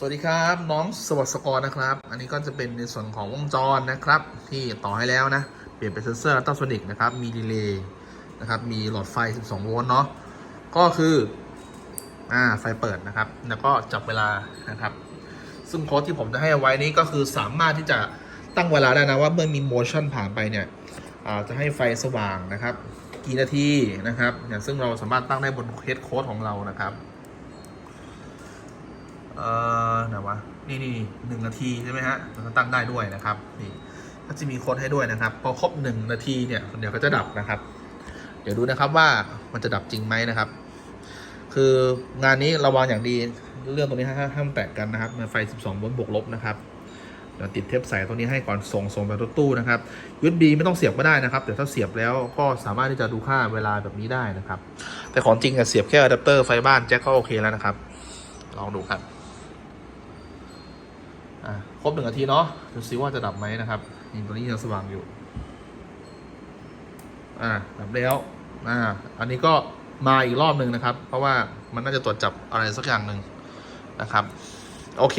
สวัสดีครับน้องสวัสดิ์สกอร์นะครับ อันนี้ก็จะเป็นในส่วนของวงจรนะครับ ที่ต่อให้แล้วนะ เปลี่ยนเป็นเซนเซอร์อัลตราโซนิกนะครับ มีดีเลย์นะครับมีหลอดไฟ 12 โวลต์เนาะก็คืออ่าไฟเปิดนะครับ แล้วก็จับเวลานะครับ ซึ่งโค้ดที่ผมจะให้ไว้นี้ก็คือสามารถที่จะตั้งเวลาได้นะว่าเมื่อมีโมชั่นผ่านไปเนี่ยอ่าจะให้ไฟสว่างนะครับ กี่นาทีนะครับเนี่ยซึ่งเราสามารถตั้งได้บนเคสโค้ดของเรานะครับเอ่อ ไหนวะนี่นี่หนึ่งนาทีใช่ไหมฮะเราก็ตั้งได้ด้วยนะครับนี่ก็จะมีโค้ดให้ด้วยนะครับ พอครบหนึ่งนาทีเนี่ยเดี๋ยวก็จะดับนะครับ เดี๋ยวดูนะครับว่ามันจะดับจริงไหมนะครับ คืองานนี้ระวังอย่างดีเรื่องตรงนี้ห้ามห้ามแตะกันนะครับมันไฟ 12 โวลต์บวกลบนะครับเดี๋ยวติดเทปใส่ตรงนี้ให้ก่อนส่งส่งไปรถตู้นะครับ USB ไม่ต้องเสียบก็ได้นะครับแต่ถ้าเสียบแล้วก็สามารถที่จะดูค่าเวลาแบบนี้ได้นะครับ แต่ของจริงอะเสียบแค่อะแดปเตอร์ไฟบ้านแจ็คก็โอเคแล้วนะครับ ลองดูครับ อะครบหนึ่งนาทีเนาะดูซิว่าจะดับไหมนะครับนี่ตอนนี้ยังสว่างอยู่ อ่าดับแล้วอ่าอันนี้ก็มาอีกรอบหนึ่งนะครับ เพราะว่ามันน่าจะตรวจจับอะไรสักอย่างหนึ่งนะครับ โอเค